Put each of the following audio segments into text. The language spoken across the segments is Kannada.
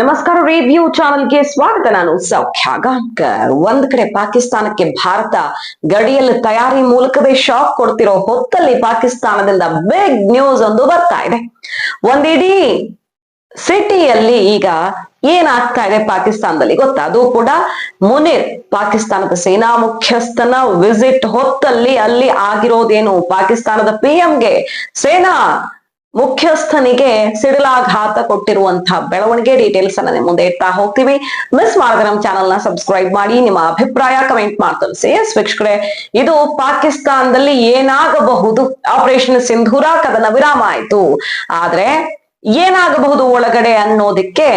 ನಮಸ್ಕಾರ ರಿವ್ಯೂ ಚಾನಲ್ಗೆ ಸ್ವಾಗತ. ನಾನು ಸೌಖ್ಯ. ಗಾಂಕರ್ ಒಂದ್ ಕಡೆ ಪಾಕಿಸ್ತಾನಕ್ಕೆ ಭಾರತ ಗಡಿಯಲ್ಲಿ ತಯಾರಿ ಮೂಲಕವೇ ಶಾಕ್ ಕೊಡ್ತಿರೋ ಹೊತ್ತಲ್ಲಿ ಪಾಕಿಸ್ತಾನದಿಂದ ಬಿಗ್ ನ್ಯೂಸ್ ಒಂದು ಬರ್ತಾ ಇದೆ. ಒಂದಿಡೀ ಸಿಟಿಯಲ್ಲಿ ಈಗ ಏನಾಗ್ತಾ ಇದೆ ಪಾಕಿಸ್ತಾನದಲ್ಲಿ ಗೊತ್ತಾ? ಅದು ಕೂಡ ಮುನಿರ್, ಪಾಕಿಸ್ತಾನದ ಸೇನಾ ಮುಖ್ಯಸ್ಥನ ವಿಸಿಟ್ ಹೊತ್ತಲ್ಲಿ ಅಲ್ಲಿ ಆಗಿರೋದೇನು ಪಾಕಿಸ್ತಾನದ ಪಿಎಂಗೆ ಸೇನಾ ಮುಖ್ಯಸ್ಥನಿಗೆ ಸಿಡಿಲಾಘಾತ ಕೊಟ್ಟಿರುವಂತಹ ಬೆಳವಣಿಗೆ ಡೀಟೇಲ್ಸ್ ಅನ್ನ ಮುಂದೆ ಇಡ್ತಾ ಹೋಗ್ತೀವಿ. ಮಿಸ್ ಮಾಡಿದ್ರೆ ನಮ್ಮ ಚಾನಲ್ನ ಸಬ್ಸ್ಕ್ರೈಬ್ ಮಾಡಿ, ನಿಮ್ಮ ಅಭಿಪ್ರಾಯ ಕಮೆಂಟ್ ಮಾಡ್ತಲ್ಸಿ ಎಸ್ ವೀಕ್ಷಕರೇ, ಇದು ಪಾಕಿಸ್ತಾನದಲ್ಲಿ ಏನಾಗಬಹುದು? ಆಪರೇಷನ್ ಸಿಂಧೂರ ಕದನ ವಿರಾಮ ಆಯ್ತು. ಆದ್ರೆ ಏನಾಗಬಹುದು ಒಳಗಡೆ ಅನ್ನೋದಕ್ಕೆ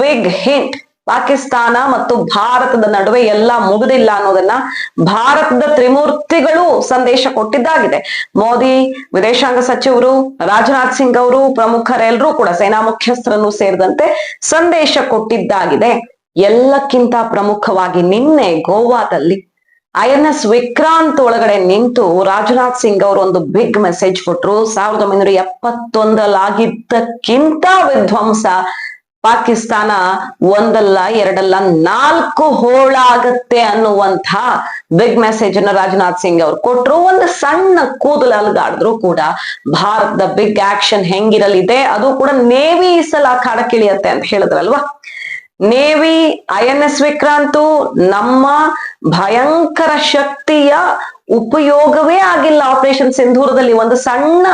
ಬಿಗ್ ಹಿಂಟ್ ಪಾಕಿಸ್ತಾನ ಮತ್ತು ಭಾರತದ ನಡುವೆ ಎಲ್ಲ ಮುಗಿದಿಲ್ಲ ಅನ್ನೋದನ್ನ ಭಾರತದ ತ್ರಿಮೂರ್ತಿಗಳು ಸಂದೇಶ ಕೊಟ್ಟಿದ್ದಾಗಿದೆ. ಮೋದಿ, ವಿದೇಶಾಂಗ ಸಚಿವರು, ರಾಜನಾಥ್ ಸಿಂಗ್ ಅವರು, ಪ್ರಮುಖರೆಲ್ಲರೂ ಕೂಡ ಸೇನಾ ಮುಖ್ಯಸ್ಥರನ್ನು ಸೇರಿದಂತೆ ಸಂದೇಶ ಕೊಟ್ಟಿದ್ದಾಗಿದೆ. ಎಲ್ಲಕ್ಕಿಂತ ಪ್ರಮುಖವಾಗಿ ನಿನ್ನೆ ಗೋವಾದಲ್ಲಿ ಐ ಎನ್ ಎಸ್ ವಿಕ್ರಾಂತ್ ಒಳಗಡೆ ನಿಂತು ರಾಜನಾಥ್ ಸಿಂಗ್ ಅವರು ಒಂದು ಬಿಗ್ ಮೆಸೇಜ್ ಕೊಟ್ರು. ಸಾವಿರದ ಒಂಬೈನೂರ ಎಪ್ಪತ್ತೊಂದಲಾಗಿದ್ದಕ್ಕಿಂತ ವಿಧ್ವಂಸ ಪಾಕಿಸ್ತಾನ ಒಂದಲ್ಲ, ಎರಡಲ್ಲ, ನಾಲ್ಕು ಹೋಳಾಗತ್ತೆ ಅನ್ನುವಂತ ಬಿಗ್ ಮೆಸೇಜ್ ಅನ್ನು ರಾಜನಾಥ್ ಸಿಂಗ್ ಅವ್ರು ಕೊಟ್ಟರು ಒಂದು ಸಣ್ಣ ಕೂದಲು ಅಲ್ಗಾಡಿದ್ರು ಕೂಡ ಭಾರತದ ಬಿಗ್ ಆಕ್ಷನ್ ಹೆಂಗಿರಲಿದೆ, ಅದು ಕೂಡ ನೇವಿ ಸಲ ಕಾಡಕ್ಕಿಳಿಯತ್ತೆ ಅಂತ ಹೇಳಿದ್ರಲ್ವಾ? Navy I N S Vikrant, ನಮ್ಮ ಭಯಂಕರ ಶಕ್ತಿಯ ಉಪಯೋಗವೇ ಆಗಿಲ್ಲ ಆಪರೇಷನ್ ಸಿಂಧೂರದಲ್ಲಿ ಒಂದು ಸಣ್ಣ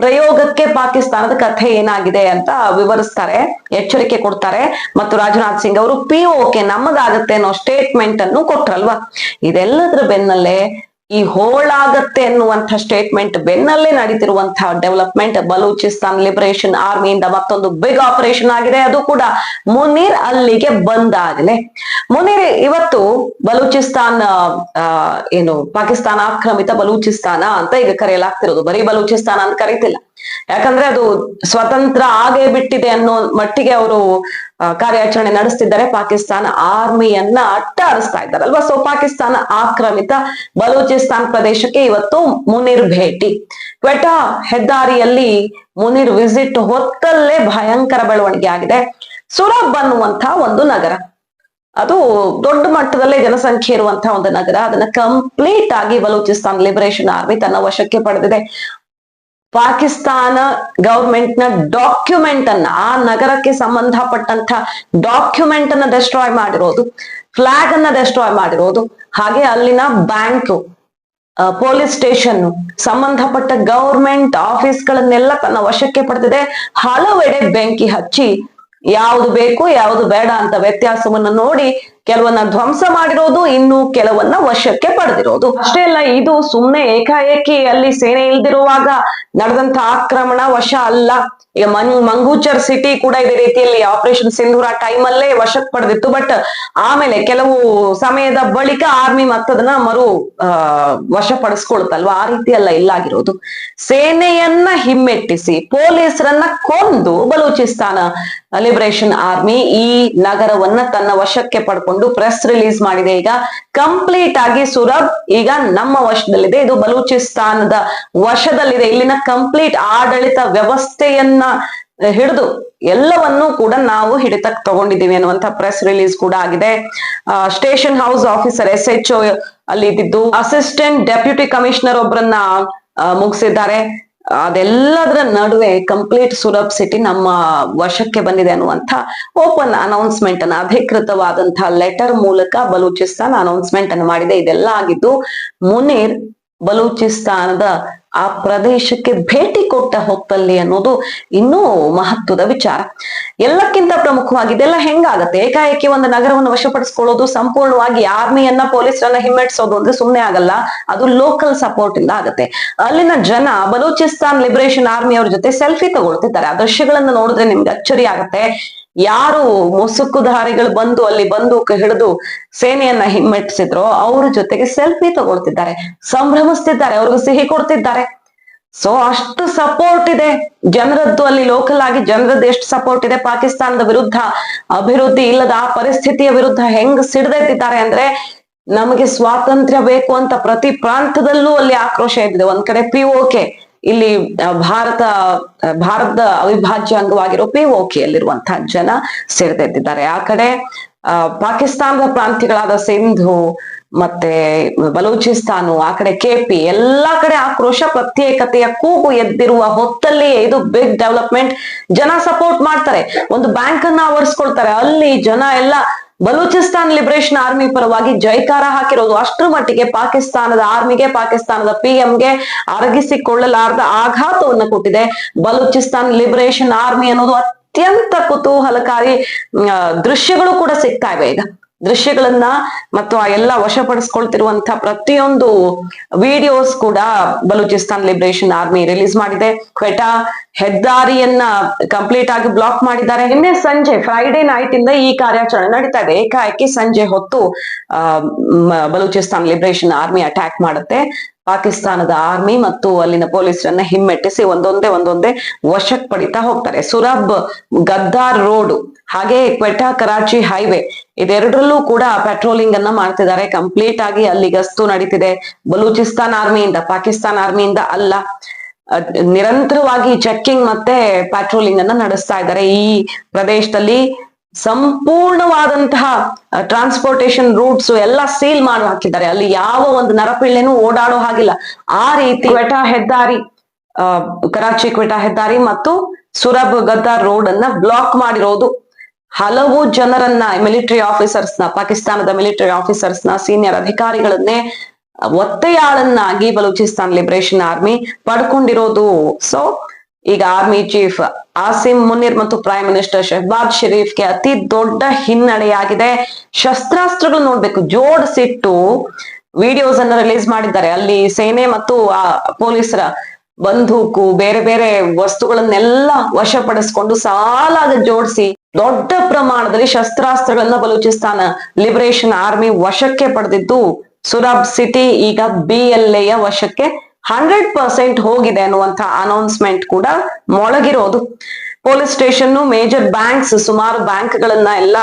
ಪ್ರಯೋಗಕ್ಕೆ ಪಾಕಿಸ್ತಾನದ ಕಥೆ ಏನಾಗಿದೆ ಅಂತ ವಿವರಿಸ್ತಾರೆ, ಎಚ್ಚರಿಕೆ ಕೊಡ್ತಾರೆ. ಮತ್ತು ರಾಜನಾಥ್ ಸಿಂಗ್ ಅವರು ಪಿ ಓಕೆ ನಮ್ಮದಾಗತ್ತೆ ಅನ್ನೋ ಸ್ಟೇಟ್ಮೆಂಟ್ ಅನ್ನು ಕೊಟ್ರಲ್ವಾ? ಇದೆಲ್ಲದ್ರ ಬೆನ್ನಲ್ಲೇ ಈ ಹೋಳಾಗತ್ತೆ ಅನ್ನುವಂಥ ಸ್ಟೇಟ್ಮೆಂಟ್ ಬೆನ್ನಲ್ಲೇ ನಡೀತಿರುವಂತಹ ಡೆವಲಪ್ಮೆಂಟ್ ಬಲೂಚಿಸ್ತಾನ್ ಲಿಬರೇಷನ್ ಆರ್ಮಿಯಿಂದ ಮತ್ತೊಂದು ಬಿಗ್ ಆಪರೇಷನ್ ಆಗಿದೆ. ಅದು ಕೂಡ ಮುನೀರ್ ಅಲ್ಲಿಗೆ ಬಂದಾಗಲೇ ಮುನೀರ್ ಇವತ್ತು ಬಲೂಚಿಸ್ತಾನ್ ಏನು ಪಾಕಿಸ್ತಾನ ಆಕ್ರಮಿತ ಬಲೂಚಿಸ್ತಾನ ಅಂತ ಈಗ ಕರೆಯಲಾಗ್ತಿರೋದು. ಬರೀ ಬಲೂಚಿಸ್ತಾನ ಅಂತ ಕರೀತಿಲ್ಲ. ಯಾಕಂದ್ರೆ ಅದು ಸ್ವತಂತ್ರ ಆಗೇ ಬಿಟ್ಟಿದೆ ಅನ್ನೋ ಮಟ್ಟಿಗೆ ಅವರು ಕಾರ್ಯಾಚರಣೆ ನಡೆಸ್ತಿದ್ದಾರೆ. ಪಾಕಿಸ್ತಾನ ಆರ್ಮಿಯನ್ನ ಇದ್ದಾರೆ ಇದ್ದಾರಲ್ವಾ? ಸೊ ಪಾಕಿಸ್ತಾನ ಆಕ್ರಮಿತ ಬಲೂಚಿಸ್ತಾನ್ ಪ್ರದೇಶಕ್ಕೆ ಇವತ್ತು ಮುನಿರ್ ಭೇಟಿ. ಕ್ವೆಟಾ ಹೆದ್ದಾರಿಯಲ್ಲಿ ಮುನಿರ್ ವಿಸಿಟ್ ಹೊತ್ತಲ್ಲೇ ಭಯಂಕರ ಬೆಳವಣಿಗೆ ಆಗಿದೆ. ಸುರಬ್ ಅನ್ನುವಂತಹ ಒಂದು ನಗರ. ಅದು ದೊಡ್ಡ ಮಟ್ಟದಲ್ಲೇ ಜನಸಂಖ್ಯೆ ಇರುವಂತಹ ಒಂದು ನಗರ. ಅದನ್ನ ಕಂಪ್ಲೀಟ್ ಆಗಿ ಬಲೂಚಿಸ್ತಾನ್ ಲಿಬರೇಷನ್ ಆರ್ಮಿ ತನ್ನ ವಶಕ್ಕೆ ಪಡೆದಿದೆ. ಪಾಕಿಸ್ತಾನ ಗೌರ್ಮೆಂಟ್ನ ಡಾಕ್ಯುಮೆಂಟ್ ಅನ್ನ, ಆ ನಗರಕ್ಕೆ ಸಂಬಂಧಪಟ್ಟಂತ ಡಾಕ್ಯುಮೆಂಟ್ ಅನ್ನ ಡೆಸ್ಟ್ರಾಯ್ ಮಾಡಿರೋದು ಫ್ಲಾಗ್ ಅನ್ನ ಡೆಸ್ಟ್ರಾಯ್ ಮಾಡಿರೋದು, ಹಾಗೆ ಅಲ್ಲಿನ ಬ್ಯಾಂಕ್ ಪೊಲೀಸ್ ಸ್ಟೇಷನ್ ಸಂಬಂಧಪಟ್ಟ ಗವರ್ಮೆಂಟ್ ಆಫೀಸ್ಗಳನ್ನೆಲ್ಲ ತನ್ನ ವಶಕ್ಕೆ ಪಡೆದಿದೆ. ಹಲವೆಡೆ ಬೆಂಕಿ ಹಚ್ಚಿ, ಯಾವುದು ಬೇಕು ಯಾವುದು ಬೇಡ ಅಂತ ವ್ಯತ್ಯಾಸವನ್ನು ನೋಡಿ ಕೆಲವನ್ನ ಧ್ವಂಸ ಮಾಡಿರೋದು, ಇನ್ನು ಕೆಲವನ್ನ ವಶಕ್ಕೆ ಪಡೆದಿರೋದು. ಅಷ್ಟೇ ಅಲ್ಲ, ಇದು ಸುಮ್ನೆ ಏಕಾಏಕಿ ಅಲ್ಲಿ ಸೇನೆ ಇಲ್ದಿರುವಾಗ ನಡೆದಂತ ಆಕ್ರಮಣ ವಶ ಅಲ್ಲ. ಈಗ ಮಂಗ್, ಮಂಗೂಚರ್ ಸಿಟಿ ಕೂಡ ಇದೇ ರೀತಿಯಲ್ಲಿ ಆಪರೇಷನ್ ಸಿಂಧೂರ ಟೈಮ್ ಅಲ್ಲೇ ವಶಕ್ಕೆ ಪಡೆದಿತ್ತು. ಬಟ್ ಆಮೇಲೆ ಕೆಲವು ಸಮಯದ ಬಳಿಕ ಆರ್ಮಿ ಮತ್ತದನ್ನ ಮರು ವಶ ವಶಪಡಿಸ್ಕೊಳ್ತಲ್ವಾ ಆ ರೀತಿ ಅಲ್ಲ ಇಲ್ಲಾಗಿರೋದು. ಸೇನೆಯನ್ನ ಹಿಮ್ಮೆಟ್ಟಿಸಿ, ಪೊಲೀಸರನ್ನ ಕೊಂದು ಬಲೂಚಿಸ್ತಾನ ಲಿಬರೇಷನ್ ಆರ್ಮಿ ಈ ನಗರವನ್ನ ತನ್ನ ವಶಕ್ಕೆ ಪಡ್ಕೊಂಡು ಪ್ರೆಸ್ ರಿಲೀಸ್ ಮಾಡಿದೆ. ಈಗ ಕಂಪ್ಲೀಟ್ ಆಗಿ ಸುರಬ್ ಈಗ ನಮ್ಮ ವಶದಲ್ಲಿದೆ. ಇದು ಬಲೂಚಿಸ್ತಾನದ ವಶದಲ್ಲಿದೆ. ಇಲ್ಲಿನ ಕಂಪ್ಲೀಟ್ ಆಡಳಿತ ವ್ಯವಸ್ಥೆಯನ್ನ ಹಿಡಿದು ಎಲ್ಲವನ್ನೂ ಕೂಡ ನಾವು ಹಿಡಿತಕ್ಕೆ ತಗೊಂಡಿದ್ದೀವಿ ಅನ್ನುವಂತ ಪ್ರೆಸ್ ರಿಲೀಸ್ ಕೂಡ ಆಗಿದೆ. Station house officer S H ಅಲ್ಲಿ ಇದ್ದಿದ್ದು ಅಸಿಸ್ಟೆಂಟ್ ಡೆಪ್ಯೂಟಿ ಕಮಿಷನರ್ ಒಬ್ಬರನ್ನ ಮುಗಿಸಿದ್ದಾರೆ. ಅದೆಲ್ಲದರ ನಡುವೆ ಕಂಪ್ಲೀಟ್ ಸುರಬ್ ಸಿಟಿ ನಮ್ಮ ವಶಕ್ಕೆ ಬಂದಿದೆ ಅನ್ನುವಂತ ಓಪನ್ ಅನೌನ್ಸ್ಮೆಂಟ್ ಅನ್ನ ಅಧಿಕೃತವಾದಂತಹ ಲೆಟರ್ ಮೂಲಕ ಬಲೂಚಿಸ್ತಾನ್ ಅನೌನ್ಸ್ಮೆಂಟ್ ಅನ್ನು ಮಾಡಿದೆ. ಇದೆಲ್ಲ ಆಗಿದ್ದು ಮುನೀರ್ ಬಲೂಚಿಸ್ತಾನದ ಆ ಪ್ರದೇಶಕ್ಕೆ ಭೇಟಿ ಕೊಟ್ಟ ಹೊತ್ತಲ್ಲಿ ಅನ್ನೋದು ಇನ್ನೂ ಮಹತ್ವದ ವಿಚಾರ. ಎಲ್ಲಕ್ಕಿಂತ ಪ್ರಮುಖವಾಗಿ ಇದೆಲ್ಲ ಹೆಂಗಾಗತ್ತೆ? ಏಕಾಏಕಿ ಒಂದು ನಗರವನ್ನು ವಶಪಡಿಸ್ಕೊಳ್ಳೋದು, ಸಂಪೂರ್ಣವಾಗಿ ಆರ್ಮಿಯನ್ನ ಪೊಲೀಸರನ್ನ ಹಿಮ್ಮೆಟ್ಸೋದು ಅಂದ್ರೆ ಸುಮ್ಮನೆ ಆಗಲ್ಲ, ಅದು ಲೋಕಲ್ ಸಪೋರ್ಟ್ ಇಂದ ಆಗತ್ತೆ. ಅಲ್ಲಿನ ಜನ ಬಲೂಚಿಸ್ತಾನ್ ಲಿಬರೇಷನ್ ಆರ್ಮಿ ಅವ್ರ ಜೊತೆ ಸೆಲ್ಫಿ ತಗೊಳ್ತಿದ್ದಾರೆ. ಆ ದೃಶ್ಯಗಳನ್ನ ನೋಡಿದ್ರೆ ನಿಮ್ಗೆ ಅಚ್ಚರಿ ಆಗತ್ತೆ. ಯಾರು ಮುಸುಕುಧಾರಿಗಳು ಬಂದು ಅಲ್ಲಿ ಬಂದೂಕ ಹಿಡಿದು ಸೇನೆಯನ್ನ ಹಿಮ್ಮೆಟ್ಟಿಸಿದ್ರೋ ಅವ್ರ ಜೊತೆಗೆ ಸೆಲ್ಫಿ ತಗೊಳ್ತಿದ್ದಾರೆ, ಸಂಭ್ರಮಿಸ್ತಿದ್ದಾರೆ, ಅವ್ರಿಗೆ ಸಿಹಿ ಕೊಡ್ತಿದ್ದಾರೆ. ಸೊ ಅಷ್ಟು ಸಪೋರ್ಟ್ ಇದೆ. ಜನರದ್ದು ಅಲ್ಲಿ ಲೋಕಲ್ ಆಗಿ ಜನರದ್ದು ಎಷ್ಟು ಸಪೋರ್ಟ್ ಇದೆ? ಪಾಕಿಸ್ತಾನದ ವಿರುದ್ಧ ಅಭಿವೃದ್ಧಿ ಇಲ್ಲದ ಆ ಪರಿಸ್ಥಿತಿಯ ವಿರುದ್ಧ ಹೆಂಗ್ ಸಿಡ್ದೆತ್ತಿದ್ದಾರೆ ಅಂದ್ರೆ ನಮಗೆ ಸ್ವಾತಂತ್ರ್ಯ ಬೇಕು ಅಂತ ಪ್ರತಿ ಪ್ರಾಂತದಲ್ಲೂ ಅಲ್ಲಿ ಆಕ್ರೋಶ ಇದ್ದಿದೆ ಒಂದ್ ಕಡೆ ಪಿ ಓಕೆ ಇಲ್ಲಿ ಭಾರತ ಭಾರತದ ಅವಿಭಾಜ್ಯ ಅಂಗವಾಗಿರೋ ಪಿಒಕೆ ಯಲ್ಲಿರುವಂತಹ ಜನ ಸೇರ್ತಿದ್ದಾರೆ ಆ ಕಡೆ ಪಾಕಿಸ್ತಾನದ ಪ್ರಾಂತ್ಯಗಳಾದ ಸಿಂಧು ಮತ್ತೆ ಬಲೂಚಿಸ್ತಾನು, ಆ ಕಡೆ ಕೆಪಿ ಎಲ್ಲಾ ಕಡೆ ಆಕ್ರೋಶ, ಪ್ರತ್ಯೇಕತೆಯ ಕೂಗು ಎದ್ದಿರುವ ಹೊತ್ತಲ್ಲಿ ಇದು ಬಿಗ್ ಡೆವಲಪ್ಮೆಂಟ್ ಜನ ಸಪೋರ್ಟ್ ಮಾಡ್ತಾರೆ. ಒಂದು ಬ್ಯಾಂಕ್ ಅನ್ನ ಅಲ್ಲಿ ಜನ ಎಲ್ಲ ಬಲೂಚಿಸ್ತಾನ್ ಲಿಬರೇಷನ್ ಆರ್ಮಿ ಪರವಾಗಿ ಜೈಕಾರ ಹಾಕಿರೋದು. ಅಷ್ಟರ ಮಟ್ಟಿಗೆ ಪಾಕಿಸ್ತಾನದ ಆರ್ಮಿಗೆ ಪಾಕಿಸ್ತಾನದ ಪಿಎಂಗೆ ಅರಗಿಸಿಕೊಳ್ಳಲಾರದ ಆಘಾತವನ್ನು ಕೊಟ್ಟಿದೆ ಬಲೂಚಿಸ್ತಾನ್ ಲಿಬರೇಷನ್ ಆರ್ಮಿ ಅನ್ನೋದು ಅತ್ಯಂತ ಕುತೂಹಲಕಾರಿ ದೃಶ್ಯಗಳು ಕೂಡ ಸಿಗ್ತಾ ಇವೆ ಈಗ. ದೃಶ್ಯಗಳನ್ನ ಮತ್ತು ಆ ಎಲ್ಲ ವಶಪಡಿಸ್ಕೊಳ್ತಿರುವಂತಹ ಪ್ರತಿಯೊಂದು ವಿಡಿಯೋಸ್ ಕೂಡ ಬಲೂಚಿಸ್ತಾನ್ ಲಿಬರೇಷನ್ ಆರ್ಮಿ ರಿಲೀಸ್ ಮಾಡಿದೆ. ಕ್ವೆಟಾ ಹೆದ್ದಾರಿಯನ್ನ ಕಂಪ್ಲೀಟ್ ಆಗಿ ಬ್ಲಾಕ್ ಮಾಡಿದ್ದಾರೆ. ನಿನ್ನೆ ಸಂಜೆ ಫ್ರೈಡೆ ನೈಟ್ ಇಂದ ಈ ಕಾರ್ಯಾಚರಣೆ ನಡೀತಾ ಇದೆ. ಏಕಾಏಕಿ ಸಂಜೆ ಹೊತ್ತು ಬಲೂಚಿಸ್ತಾನ್ ಲಿಬರೇಷನ್ ಆರ್ಮಿ ಅಟ್ಯಾಕ್ ಮಾಡುತ್ತೆ. ಪಾಕಿಸ್ತಾನದ ಆರ್ಮಿ ಮತ್ತು ಅಲ್ಲಿನ ಪೊಲೀಸರನ್ನ ಹಿಮ್ಮೆಟ್ಟಿಸಿ ಒಂದೊಂದೇ ಒಂದೊಂದೇ ವಶಕ್ ಪಡಿತಾ ಹೋಗ್ತಾರೆ. ಸುರಬ್ ಗದ್ದಾರ್ ರೋಡ್ ಹಾಗೆ ಕ್ವೆಟಾ ಕರಾಚಿ ಹೈವೇ ಇದೆರಡರಲ್ಲೂ ಕೂಡ ಪೆಟ್ರೋಲಿಂಗ್ ಅನ್ನ ಮಾಡ್ತಿದ್ದಾರೆ. ಕಂಪ್ಲೀಟ್ ಆಗಿ ಅಲ್ಲಿ ಗಸ್ತು ನಡೀತಿದೆ. ಬಲೂಚಿಸ್ತಾನ್ ಆರ್ಮಿಯಿಂದ, ಪಾಕಿಸ್ತಾನ್ ಆರ್ಮಿಯಿಂದ ಅಲ್ಲ. ನಿರಂತರವಾಗಿ ಚೆಕ್ಕಿಂಗ್ ಮತ್ತೆ ಪ್ಯಾಟ್ರೋಲಿಂಗ್ ಅನ್ನ ನಡೆಸ್ತಾ ಇದ್ದಾರೆ. ಈ ಪ್ರದೇಶದಲ್ಲಿ ಸಂಪೂರ್ಣವಾದಂತಹ ಟ್ರಾನ್ಸ್ಪೋರ್ಟೇಶನ್ ರೂಟ್ಸ್ ಎಲ್ಲ ಸೀಲ್ ಮಾಡಿ ಹಾಕಿದ್ದಾರೆ. ಅಲ್ಲಿ ಯಾವ ಒಂದು ನರಪಿಳ್ಳೆನೂ ಓಡಾಡೋ ಹಾಗಿಲ್ಲ. ಆ ರೀತಿ ಕ್ವೆಟಾ ಹೆದ್ದಾರಿ ಕರಾಚಿ ಕ್ವೆಟಾ ಹೆದ್ದಾರಿ ಮತ್ತು ಸುರಬ್ ಗದ್ದಾರ್ ರೋಡ್ ಅನ್ನ ಬ್ಲಾಕ್ ಮಾಡಿರೋದು. ಹಲವು ಜನರನ್ನ ಮಿಲಿಟರಿ ಆಫೀಸರ್ಸ್ನ ಪಾಕಿಸ್ತಾನದ ಮಿಲಿಟರಿ ಆಫೀಸರ್ಸ್ನ ಸೀನಿಯರ್ ಅಧಿಕಾರಿಗಳನ್ನೇ ಒತ್ತೆಯಾಳನ್ನಾಗಿ ಬಲೂಚಿಸ್ತಾನ್ ಲಿಬರೇಷನ್ ಆರ್ಮಿ ಪಡ್ಕೊಂಡಿರೋದು. ಸೊ ಈಗ ಆರ್ಮಿ ಚೀಫ್ ಆಸಿಮ್ ಮುನಿರ್ ಮತ್ತು ಪ್ರೈಮ್ ಮಿನಿಸ್ಟರ್ ಶಹಬಾದ್ ಶರೀಫ್ಗೆ ಅತಿ ದೊಡ್ಡ ಹಿನ್ನಡೆಯಾಗಿದೆ. ಶಸ್ತ್ರಾಸ್ತ್ರಗಳು ನೋಡ್ಬೇಕು, ಜೋಡಿಸಿಟ್ಟು ವಿಡಿಯೋಸ್ ಅನ್ನ ರಿಲೀಸ್ ಮಾಡಿದ್ದಾರೆ. ಅಲ್ಲಿ ಸೇನೆ ಮತ್ತು ಪೊಲೀಸರ ಬಂದೂಕು, ಬೇರೆ ಬೇರೆ ವಸ್ತುಗಳನ್ನೆಲ್ಲ ವಶಪಡಿಸ್ಕೊಂಡು ಸಾಲಾಗ ಜೋಡಿಸಿ ದೊಡ್ಡ ಪ್ರಮಾಣದಲ್ಲಿ ಶಸ್ತ್ರಾಸ್ತ್ರಗಳನ್ನ ಬಲೂಚಿಸ್ತಾನ. ಲಿಬರೇಷನ್ ಆರ್ಮಿ ವಶಕ್ಕೆ ಪಡೆದಿದ್ದು ಸುರಬ್ ಸಿಟಿ ಈಗ ಬಿ ಎಲ್ ವಶಕ್ಕೆ ಹಂಡ್ರೆಡ್ ಪರ್ಸೆಂಟ್ ಹೋಗಿದೆ ಅನ್ನುವಂತ ಅನೌನ್ಸ್ಮೆಂಟ್ ಕೂಡ ಮೊಳಗಿರೋದು. ಪೊಲೀಸ್ ಸ್ಟೇಷನ್ ಮೇಜರ್ ಬ್ಯಾಂಕ್ಸ್ ಸುಮಾರು ಬ್ಯಾಂಕ್ಗಳನ್ನ ಎಲ್ಲ,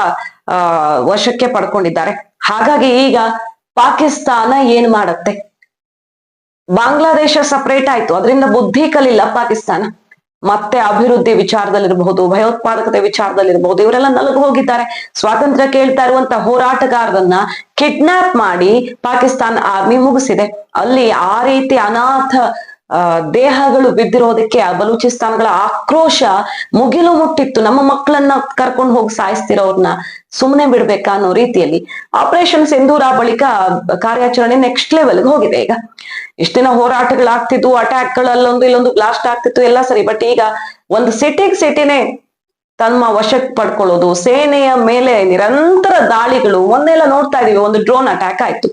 ಆ, ವಶಕ್ಕೆ ಪಡ್ಕೊಂಡಿದ್ದಾರೆ. ಹಾಗಾಗಿ ಈಗ ಪಾಕಿಸ್ತಾನ ಏನ್ ಮಾಡತ್ತೆ? ಬಾಂಗ್ಲಾದೇಶ ಸಪರೇಟ್ ಆಯ್ತು. ಅದರಿಂದ ಬುದ್ಧಿ ಕಲಿಲ್ಲ ಪಾಕಿಸ್ತಾನ. ಮತ್ತೆ ಅಭಿವೃದ್ಧಿ ವಿಚಾರದಲ್ಲಿರಬಹುದು, ಭಯೋತ್ಪಾದಕತೆ ವಿಚಾರದಲ್ಲಿರಬಹುದು, ಇವರೆಲ್ಲ ನಲಗು ಹೋಗಿದ್ದಾರೆ. ಸ್ವಾತಂತ್ರ್ಯ ಕೇಳ್ತಾ ಇರುವಂತ ಹೋರಾಟಗಾರರನ್ನ ಕಿಡ್ನಾಪ್ ಮಾಡಿ ಪಾಕಿಸ್ತಾನ ಆರ್ಮಿ ಮುಗಿಸಿದೆ. ಅಲ್ಲಿ ಆ ರೀತಿ ಅನಾಥ ಆ, ದೇಹಗಳು ಬಿದ್ದಿರೋದಕ್ಕೆ ಆ ಬಲೂಚಿಸ್ತಾನಗಳ ಆಕ್ರೋಶ ಮುಗಿಲು ಮುಟ್ಟಿತ್ತು. ನಮ್ಮ ಮಕ್ಕಳನ್ನ ಕರ್ಕೊಂಡು ಹೋಗಿ ಸಾಯಿಸ್ತಿರೋರ್ನ ಸುಮ್ಮನೆ ಬಿಡ್ಬೇಕಾ ಅನ್ನೋ ರೀತಿಯಲ್ಲಿ ಆಪರೇಷನ್ ಸಿಂಧೂರ ಬಳಿಕ ಕಾರ್ಯಾಚರಣೆ ನೆಕ್ಸ್ಟ್ ಲೆವೆಲ್ಗೆ ಹೋಗಿದೆ ಈಗ. ಇಷ್ಟ ಹೋರಾಟಗಳಾಗ್ತಿದ್ವು ಅಟ್ಯಾಕ್ಗಳು ಅಟ್ಯಾಕ್ಗಳಲ್ಲೊಂದು ಇಲ್ಲೊಂದು ಬ್ಲಾಸ್ಟ್ ಆಗ್ತಿತ್ತು ಎಲ್ಲ ಸರಿ. ಬಟ್ ಈಗ ಒಂದು ಸಿಟಿಗ್ ಸಿಟಿನೇ ತಮ್ಮ ವಶಕ್ಕೆ ಪಡ್ಕೊಳ್ಳೋದು, ಸೇನೆಯ ಮೇಲೆ ನಿರಂತರ ದಾಳಿಗಳು. ಒಂದೆಲ್ಲ ನೋಡ್ತಾ ಇದೀವಿ, ಒಂದು ಡ್ರೋನ್ ಅಟ್ಯಾಕ್ ಆಯ್ತು.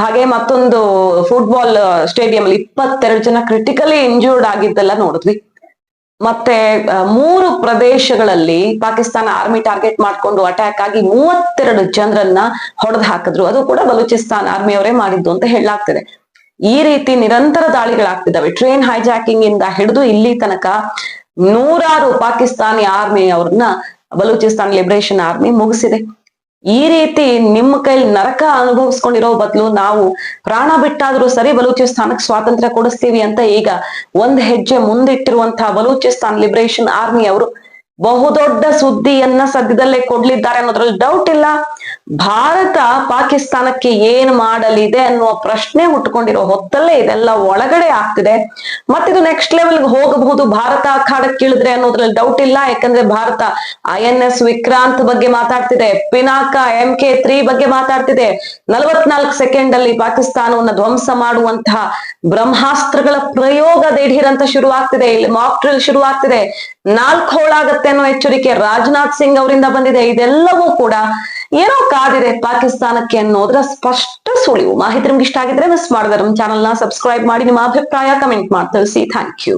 ಹಾಗೆ ಮತ್ತೊಂದು ಫುಟ್ಬಾಲ್ ಸ್ಟೇಡಿಯಂ ಅಲ್ಲಿ ಇಪ್ಪತ್ತೆರಡು ಜನ ಕ್ರಿಟಿಕಲಿ ಇಂಜೂರ್ಡ್ ಆಗಿದ್ದೆಲ್ಲ ನೋಡಿದ್ವಿ. ಮತ್ತೆ ಮೂರು ಪ್ರದೇಶಗಳಲ್ಲಿ ಪಾಕಿಸ್ತಾನ ಆರ್ಮಿ ಟಾರ್ಗೆಟ್ ಮಾಡ್ಕೊಂಡು ಅಟ್ಯಾಕ್ ಆಗಿ ಮೂವತ್ತೆರಡು ಜನರನ್ನ ಹೊಡೆದು ಹಾಕಿದ್ರು. ಅದು ಕೂಡ ಬಲೂಚಿಸ್ತಾನ್ ಆರ್ಮಿಯವರೇ ಮಾಡಿದ್ದು ಅಂತ ಹೇಳಲಾಗ್ತದೆ. ಈ ರೀತಿ ನಿರಂತರ ದಾಳಿಗಳಾಗ್ತಿದ್ದಾವೆ. ಟ್ರೈನ್ ಹೈಜಾಕಿಂಗ್ ಇಂದ ಹಿಡಿದು ಇಲ್ಲಿ ತನಕ ನೂರಾರು ಪಾಕಿಸ್ತಾನಿ ಆರ್ಮಿ ಅವ್ರನ್ನ ಬಲೂಚಿಸ್ತಾನ್ ಲಿಬರೇಷನ್ ಆರ್ಮಿ ಮುಗಿಸಿದೆ. ಈ ರೀತಿ ನಿಮ್ಮ ಕೈಲಿ ನರಕ ಅನುಭವಿಸ್ಕೊಂಡಿರೋ ಬದಲು ನಾವು ಪ್ರಾಣ ಬಿಟ್ಟಾದ್ರೂ ಸರಿ ಬಲೂಚಿಸ್ತಾನಕ್ಕೆ ಸ್ವಾತಂತ್ರ್ಯ ಕೊಡಿಸ್ತೀವಿ ಅಂತ ಈಗ ಒಂದ್ ಹೆಜ್ಜೆ ಮುಂದಿಟ್ಟಿರುವಂತಹ ಬಲೂಚಿಸ್ತಾನ್ ಲಿಬರೇಷನ್ ಆರ್ಮಿ ಅವರು ಬಹುದೊಡ್ಡ ಸುದ್ದಿಯನ್ನ ಸದ್ಯದಲ್ಲೇ ಕೊಡ್ಲಿದ್ದಾರೆ ಅನ್ನೋದ್ರಲ್ಲಿ ಡೌಟ್ ಇಲ್ಲ. ಭಾರತ ಪಾಕಿಸ್ತಾನಕ್ಕೆ ಏನ್ ಮಾಡಲಿದೆ ಅನ್ನುವ ಪ್ರಶ್ನೆ ಹುಟ್ಕೊಂಡಿರೋ ಹೊತ್ತಲ್ಲೇ ಇದೆಲ್ಲ ಒಳಗಡೆ ಆಗ್ತಿದೆ. ಮತ್ತಿದು ನೆಕ್ಸ್ಟ್ ಲೆವೆಲ್ಗೆ ಹೋಗಬಹುದು ಭಾರತ ಅಖಾಡಕ್ಕಿಳಿದ್ರೆ ಅನ್ನೋದ್ರಲ್ಲಿ ಡೌಟ್ ಇಲ್ಲ. ಯಾಕಂದ್ರೆ Bharat I N S Vikrant ಬಗ್ಗೆ ಮಾತಾಡ್ತಿದೆ, ಪಿನಾಕ ಎಂ ಕೆ ತ್ರೀ ಬಗ್ಗೆ ಮಾತಾಡ್ತಿದೆ. ನಲವತ್ನಾಲ್ಕು ಸೆಕೆಂಡ್ ಅಲ್ಲಿ ಪಾಕಿಸ್ತಾನವನ್ನ ಧ್ವಂಸ ಮಾಡುವಂತಹ ಬ್ರಹ್ಮಾಸ್ತ್ರಗಳ ಪ್ರಯೋಗ ದಿಢೀರ್ ಅಂತ ಶುರು ಆಗ್ತಿದೆ ಇಲ್ಲಿ ಮಾಕ್ ಡ್ರಿಲ್ ಶುರು ಆಗ್ತಿದೆ ನಾಲ್ಕು ಹೋಳಾಗತ್ತೆ ಅನ್ನೋ ಎಚ್ಚರಿಕೆ ರಾಜನಾಥ್ ಸಿಂಗ್ ಅವರಿಂದ ಬಂದಿದೆ. ಇದೆಲ್ಲವೂ ಕೂಡ ಏನೋ ಕಾದಿದೆ ಪಾಕಿಸ್ತಾನಕ್ಕೆ ಅನ್ನೋದ್ರ ಸ್ಪಷ್ಟ ಸುಳಿವು. ಮಾಹಿತಿ ನಿಮ್ಗೆ ಇಷ್ಟ ಆಗಿದ್ರೆ ಮಿಸ್ ಮಾಡಿದ್ರೆ ನಮ್ಮ ಚಾನಲ್ನ ಸಬ್ಸ್ಕ್ರೈಬ್ ಮಾಡಿ. ನಿಮ್ಮ ಅಭಿಪ್ರಾಯ ಕಮೆಂಟ್ ಮಾಡಿ. ತಿಳಿಸಿ. Thank you